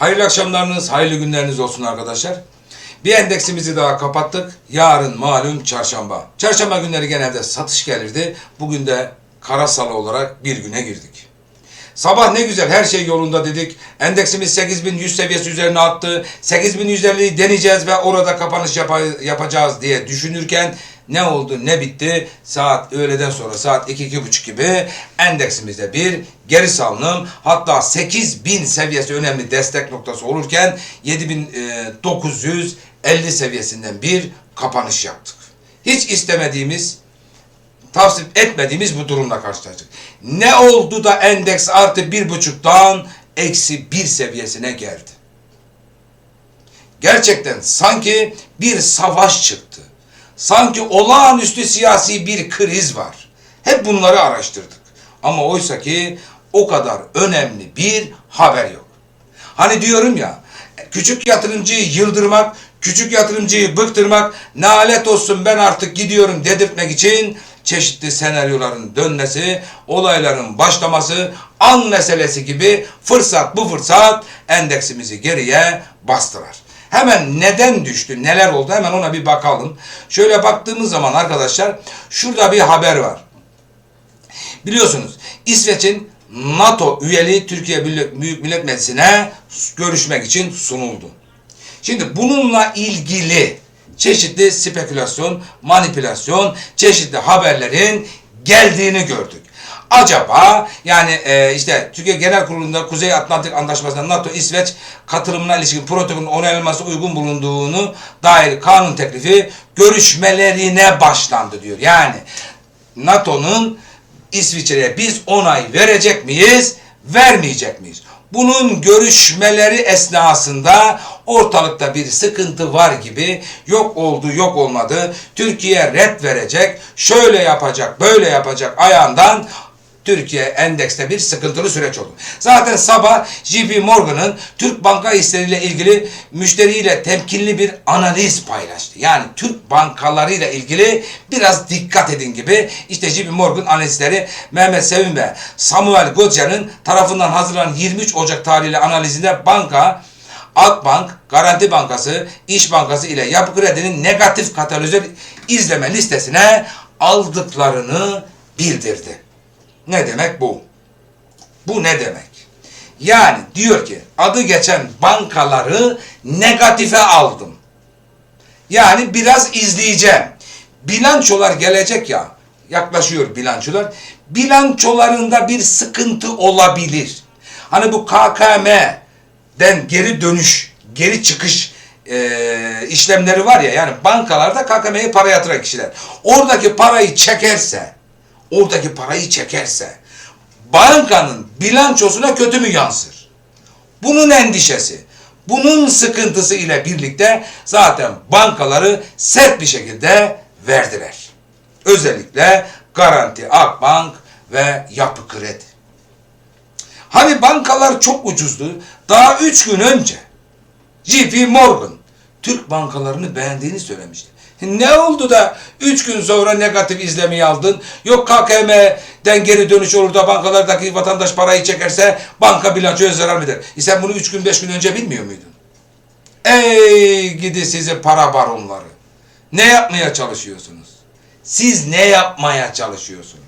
Hayırlı akşamlarınız, hayırlı günleriniz olsun arkadaşlar. Bir endeksimizi daha kapattık. Yarın malum çarşamba. Çarşamba günleri genelde satış gelirdi. Bugün de kara salı olarak bir güne girdik. Sabah ne güzel her şey yolunda dedik. Endeksimiz 8100 seviyesi üzerine attı. 8150'yi deneyeceğiz ve orada kapanış yapa- yapacağız diye düşünürken ne oldu ne bitti? Saat öğleden sonra saat 2-2.30 gibi endeksimizde bir geri salınım hatta 8000 seviyesi önemli destek noktası olurken 7950 seviyesinden bir kapanış yaptık. Hiç istemediğimiz tavsiye etmediğimiz bu durumla karşılaştık. Ne oldu da endeks artı bir buçuktan eksi bir seviyesine geldi? Gerçekten sanki bir savaş çıktı. Sanki olağanüstü siyasi bir kriz var. Hep bunları araştırdık. Ama oysa ki o kadar önemli bir haber yok. Hani diyorum ya, küçük yatırımcıyı yıldırmak, küçük yatırımcıyı bıktırmak, nalet olsun ben artık gidiyorum dedirtmek için çeşitli senaryoların dönmesi, olayların başlaması, an meselesi gibi fırsat bu fırsat endeksimizi geriye bastırar. Hemen neden düştü, neler oldu hemen ona bir bakalım. Şöyle baktığımız zaman arkadaşlar şurada bir haber var. Biliyorsunuz İsveç'in NATO üyeliği Türkiye Büyük Millet Meclisi'ne görüşmek için sunuldu. Şimdi bununla ilgili çeşitli spekülasyon, manipülasyon, çeşitli haberlerin geldiğini gördük. Acaba yani e, işte Türkiye Genel Kurulu'nda Kuzey Atlantik Antlaşması'na NATO İsveç katılımına ilişkin protokolün onaylanması uygun bulunduğunu dair kanun teklifi görüşmelerine başlandı diyor. Yani NATO'nun İsviçre'ye biz onay verecek miyiz, vermeyecek miyiz? Bunun görüşmeleri esnasında ortalıkta bir sıkıntı var gibi yok oldu yok olmadı. Türkiye red verecek, şöyle yapacak, böyle yapacak ayağından Türkiye endekste bir sıkıntılı süreç oldu. Zaten sabah JP Morgan'ın Türk banka hisseleriyle ilgili müşteriyle temkinli bir analiz paylaştı. Yani Türk bankalarıyla ilgili biraz dikkat edin gibi işte JP Morgan analistleri Mehmet Sevim ve Samuel Godya'nın tarafından hazırlanan 23 Ocak tarihli analizinde banka Akbank, Garanti Bankası, İş Bankası ile Yapı Kredi'nin negatif katalizör izleme listesine aldıklarını bildirdi. Ne demek bu? Bu ne demek? Yani diyor ki adı geçen bankaları negatife aldım. Yani biraz izleyeceğim. Bilançolar gelecek ya. Yaklaşıyor bilançolar. Bilançolarında bir sıkıntı olabilir. Hani bu KKM'den geri dönüş, geri çıkış e, işlemleri var ya. Yani bankalarda KKM'ye para yatıran kişiler. Oradaki parayı çekerse oradaki parayı çekerse bankanın bilançosuna kötü mü yansır? Bunun endişesi, bunun sıkıntısı ile birlikte zaten bankaları sert bir şekilde verdiler. Özellikle Garanti Akbank ve Yapı Kredi. Hani bankalar çok ucuzdu. Daha üç gün önce JP Morgan Türk bankalarını beğendiğini söylemişti. Ne oldu da 3 gün sonra negatif izlemeyi aldın? Yok KKM'den geri dönüş olur da bankalardaki vatandaş parayı çekerse banka bilançoya zarar verir. E sen bunu 3 gün 5 gün önce bilmiyor muydun? Ey gidi sizi para baronları. Ne yapmaya çalışıyorsunuz? Siz ne yapmaya çalışıyorsunuz?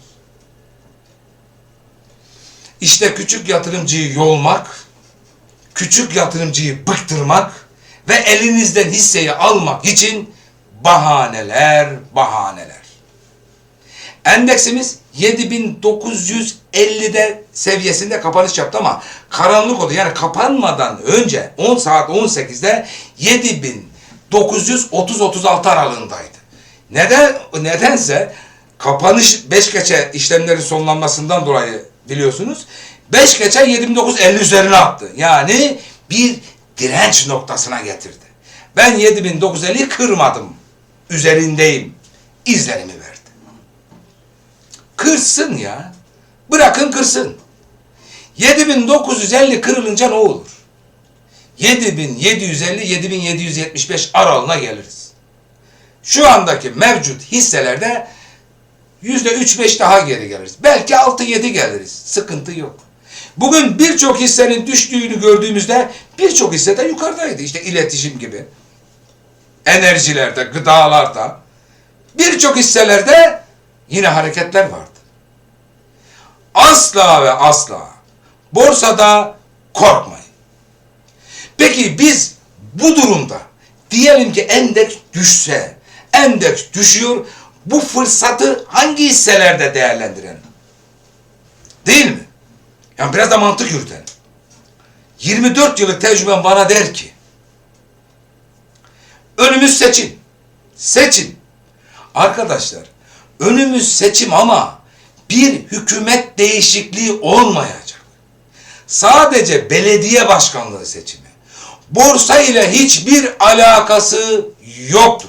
İşte küçük yatırımcıyı yolmak, küçük yatırımcıyı bıktırmak ve elinizden hisseyi almak için bahaneler, bahaneler. Endeksimiz 7950'de seviyesinde kapanış yaptı ama karanlık oldu. Yani kapanmadan önce 10 saat 18'de 7930-36 aralığındaydı. Neden nedense kapanış 5 geçe işlemlerin sonlanmasından dolayı biliyorsunuz 5 geçe 7950 üzerine attı. Yani bir direnç noktasına getirdi. Ben 7950'yi kırmadım üzerindeyim. İzlerimi verdi. Kırsın ya. Bırakın kırsın. 7950 kırılınca ne olur? 7750-7775 aralığına geliriz. Şu andaki mevcut hisselerde yüzde üç beş daha geri geliriz. Belki altı yedi geliriz. Sıkıntı yok. Bugün birçok hissenin düştüğünü gördüğümüzde birçok hisse de yukarıdaydı. İşte iletişim gibi, enerjilerde, gıdalarda, birçok hisselerde yine hareketler vardı. Asla ve asla borsada korkmayın. Peki biz bu durumda diyelim ki endeks düşse, endeks düşüyor, bu fırsatı hangi hisselerde değerlendirelim? Değil mi? Yani biraz da mantık yürütelim. 24 yıllık tecrübem bana der ki, önümüz seçim. Seçim. Arkadaşlar, önümüz seçim ama bir hükümet değişikliği olmayacak. Sadece belediye başkanlığı seçimi. Borsa ile hiçbir alakası yoktur.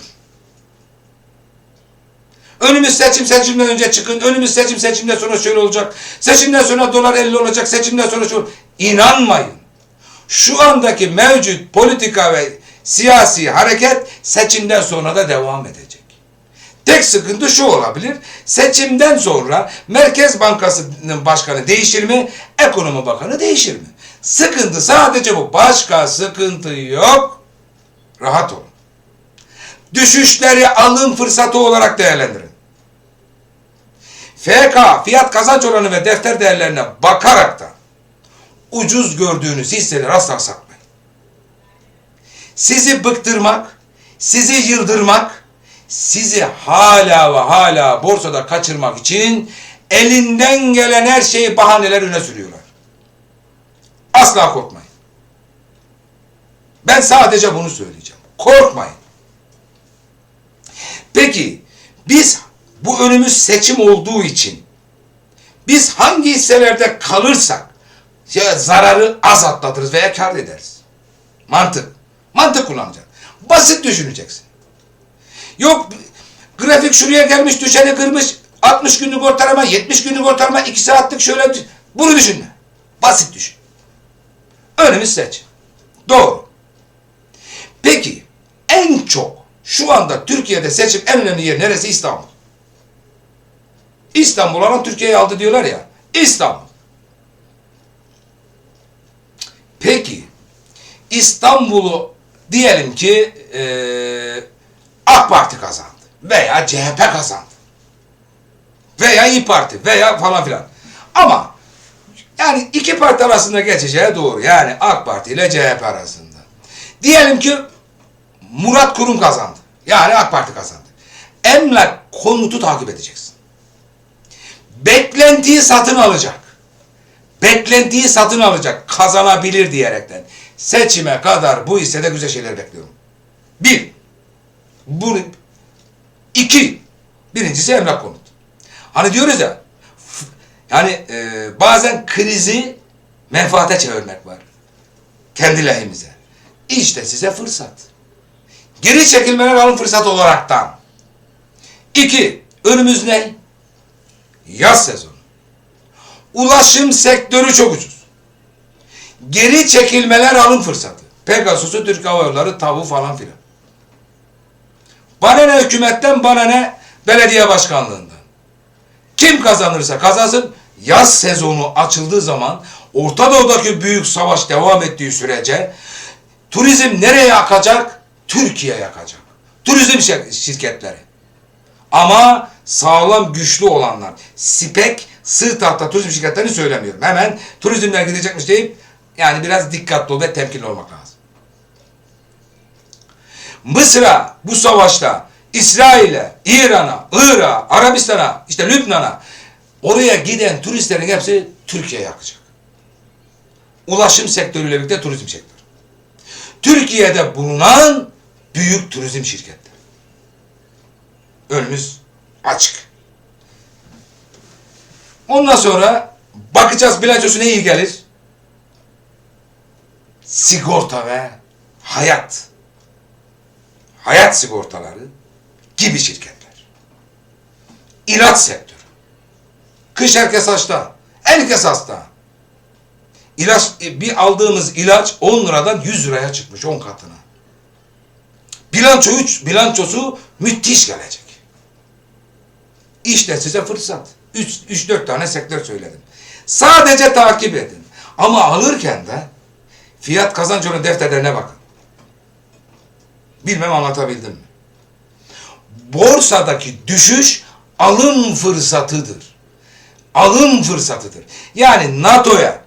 Önümüz seçim seçimden önce çıkın. Önümüz seçim seçimden sonra şöyle olacak. Seçimden sonra dolar 50 olacak. Seçimden sonra şu. İnanmayın. Şu andaki mevcut politika ve siyasi hareket seçimden sonra da devam edecek. Tek sıkıntı şu olabilir. Seçimden sonra Merkez Bankası'nın başkanı değişir mi? Ekonomi Bakanı değişir mi? Sıkıntı sadece bu. Başka sıkıntı yok. Rahat olun. Düşüşleri alım fırsatı olarak değerlendirin. FK, fiyat kazanç oranı ve defter değerlerine bakarak da ucuz gördüğünüz hisseleri asla satmayın. Sizi bıktırmak, sizi yıldırmak, sizi hala ve hala borsada kaçırmak için elinden gelen her şeyi bahaneler öne sürüyorlar. Asla korkmayın. Ben sadece bunu söyleyeceğim. Korkmayın. Peki biz bu önümüz seçim olduğu için biz hangi hisselerde kalırsak ya zararı az atlatırız veya kar ederiz. Mantık. Mantık kullanacaksın. Basit düşüneceksin. Yok grafik şuraya gelmiş düşeni kırmış 60 günlük ortalama 70 günlük ortalama 2 saatlik şöyle bunu düşünme. Basit düşün. Önümüz seç. Doğru. Peki en çok şu anda Türkiye'de seçim en önemli yer neresi? İstanbul. İstanbul alan Türkiye'yi aldı diyorlar ya. İstanbul. Peki İstanbul'u diyelim ki eee AK Parti kazandı veya CHP kazandı veya İyi Parti veya falan filan. Ama yani iki parti arasında geçeceği doğru. Yani AK Parti ile CHP arasında. Diyelim ki Murat Kurum kazandı. Yani AK Parti kazandı. Emlak konutu takip edeceksin. Beklentiyi satın alacak. Beklentiyi satın alacak. Kazanabilir diyerekten. Seçime kadar bu hissede güzel şeyler bekliyorum. Bir. Bu iki. Birincisi emlak konut. Hani diyoruz ya yani e, bazen krizi menfaate çevirmek var. Kendi lehimize. İşte size fırsat. Geri çekilmeler alın fırsat olaraktan. İki, önümüz ne? Yaz sezonu. Ulaşım sektörü çok ucuz. Geri çekilmeler alım fırsatı. Pegasus'u, Türk Hava Yolları, tavu falan filan. Bana ne hükümetten, bana ne belediye başkanlığından. Kim kazanırsa kazansın, yaz sezonu açıldığı zaman Orta Doğu'daki büyük savaş devam ettiği sürece turizm nereye akacak? Türkiye'ye akacak. Turizm şir- şirketleri. Ama sağlam güçlü olanlar. SİPEK, sığ tahta turizm şirketlerini söylemiyorum. Hemen turizmler gidecekmiş deyip yani biraz dikkatli ol ve temkinli olmak lazım. Mısır'a bu savaşta İsrail'e, İran'a, Irak'a, Arabistan'a, işte Lübnan'a oraya giden turistlerin hepsi Türkiye'ye akacak. Ulaşım sektörüyle birlikte turizm sektörü. Türkiye'de bulunan büyük turizm şirketleri. Önümüz açık. Ondan sonra bakacağız bilançosu ne iyi gelir? Sigorta ve hayat. Hayat sigortaları gibi şirketler. İlaç sektörü. Kış herkes hasta. Herkes hasta. İlaç, bir aldığımız ilaç 10 liradan 100 liraya çıkmış 10 katına. Bilanço 3, bilançosu müthiş gelecek. İşte size fırsat. 3-4 tane sektör söyledim. Sadece takip edin. Ama alırken de fiyat kazanç oranı defterlerine bakın. Bilmem anlatabildim mi? Borsadaki düşüş alım fırsatıdır. Alım fırsatıdır. Yani NATO'ya,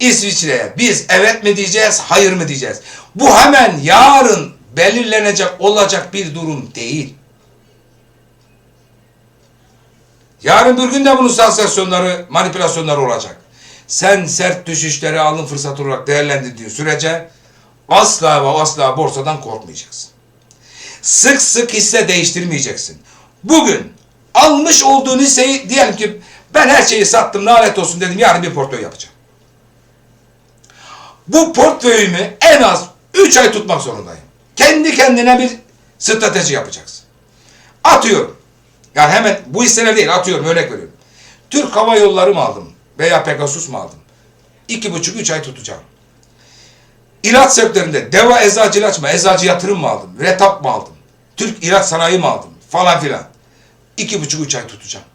İsviçre'ye biz evet mi diyeceğiz, hayır mı diyeceğiz? Bu hemen yarın belirlenecek olacak bir durum değil. Yarın bir gün de bunun sansasyonları, manipülasyonları olacak. Sen sert düşüşleri alım fırsatı olarak değerlendirdiğin sürece asla ve asla borsadan korkmayacaksın. Sık sık hisse değiştirmeyeceksin. Bugün almış olduğun hisseyi diyelim ki ben her şeyi sattım lanet olsun dedim yarın bir portföy yapacağım. Bu portföyümü en az 3 ay tutmak zorundayım. Kendi kendine bir strateji yapacaksın. Atıyorum. Yani hemen bu hisseler değil atıyorum örnek veriyorum. Türk Hava Yolları mı aldım veya Pegasus mu aldım? İki buçuk üç ay tutacağım. İlaç sektöründe Deva Eczacı ilaç mı? Eczacı yatırım mı aldım? Retap mı aldım? Türk ilaç sanayi mi aldım? Falan filan. İki buçuk üç ay tutacağım.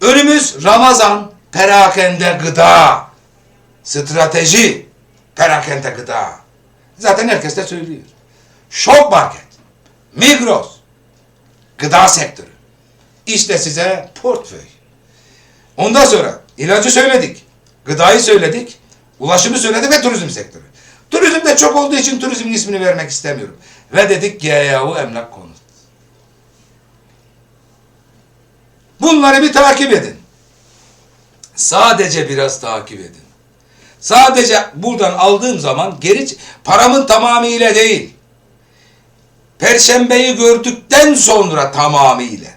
Önümüz Ramazan, perakende gıda, strateji, perakende gıda. Zaten herkes de söylüyor. Şok market, Migros, gıda sektörü. İşte size portföy. Ondan sonra ilacı söyledik, gıdayı söyledik, ulaşımı söyledik ve turizm sektörü. Turizm de çok olduğu için turizmin ismini vermek istemiyorum. Ve dedik GYU emlak konut. Bunları bir takip edin. Sadece biraz takip edin. Sadece buradan aldığım zaman geri paramın tamamıyla değil. Perşembeyi gördükten sonra tamamıyla.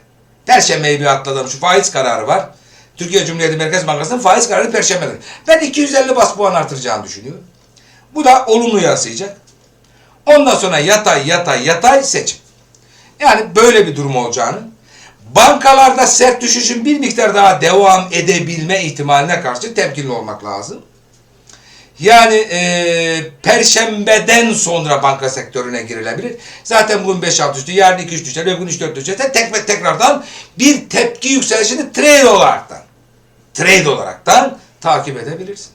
Perşembeyi bir atladım. Şu faiz kararı var. Türkiye Cumhuriyeti Merkez Bankası'nın faiz kararı perşembe günü. Ben 250 bas puan artıracağını düşünüyorum. Bu da olumlu yansıyacak. Ondan sonra yatay yatay yatay seçim. Yani böyle bir durum olacağını, bankalarda sert düşüşün bir miktar daha devam edebilme ihtimaline karşı temkinli olmak lazım. Yani e, perşembeden sonra banka sektörüne girilebilir. Zaten bugün 5-6 düştü, yarın 2-3 düşer, öbür gün 3-4 düşer. Tek tekrardan bir tepki yükselişini trade olaraktan, trade olaraktan takip edebilirsin.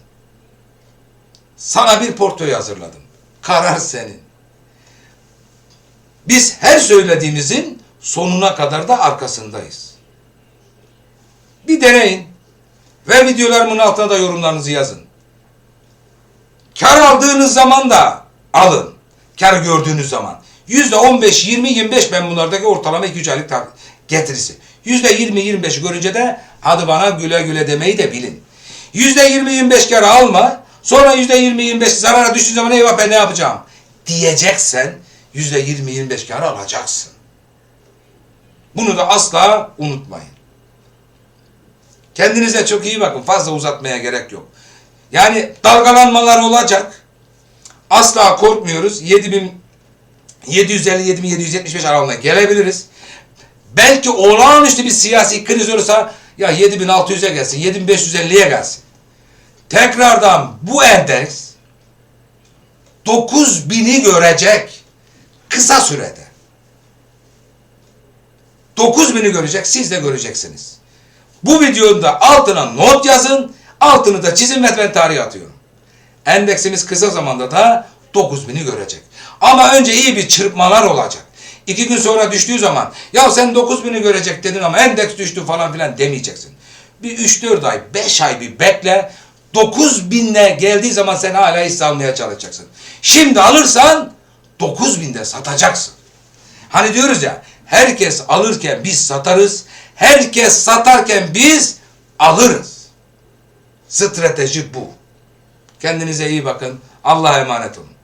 Sana bir portföy hazırladım. Karar senin. Biz her söylediğimizin sonuna kadar da arkasındayız. Bir deneyin ve videolarımın altına da yorumlarınızı yazın. Kar aldığınız zaman da alın. Kar gördüğünüz zaman. Yüzde 15, 20, 25 ben bunlardaki ortalama 2-3 aylık tar- getirisi. Yüzde 20, 25 görünce de hadi bana güle güle demeyi de bilin. Yüzde 20, 25 kar alma. Sonra yüzde 20, 25 zarara düştüğü zaman eyvah ben ne yapacağım? Diyeceksen yüzde 20, 25 kar alacaksın. Bunu da asla unutmayın. Kendinize çok iyi bakın. Fazla uzatmaya gerek yok. Yani dalgalanmalar olacak. Asla korkmuyoruz. 7750 7775 aralığına gelebiliriz. Belki olağanüstü bir siyasi kriz olursa ya 7600'e gelsin, 7550'ye gelsin. Tekrardan bu endeks 9000'i görecek kısa sürede. 9000'i görecek, siz de göreceksiniz. Bu videonun da altına not yazın, altını da çizin ve ben tarihe atıyorum. Endeksimiz kısa zamanda da 9000'i görecek. Ama önce iyi bir çırpmalar olacak. İki gün sonra düştüğü zaman ya sen 9000'i görecek dedin ama endeks düştü falan filan demeyeceksin. Bir 3-4 ay, 5 ay bir bekle. 9000'e geldiği zaman sen hala hisse almaya çalışacaksın. Şimdi alırsan 9000'de satacaksın. Hani diyoruz ya herkes alırken biz satarız. Herkes satarken biz alırız. Strateji bu. Kendinize iyi bakın. Allah'a emanet olun.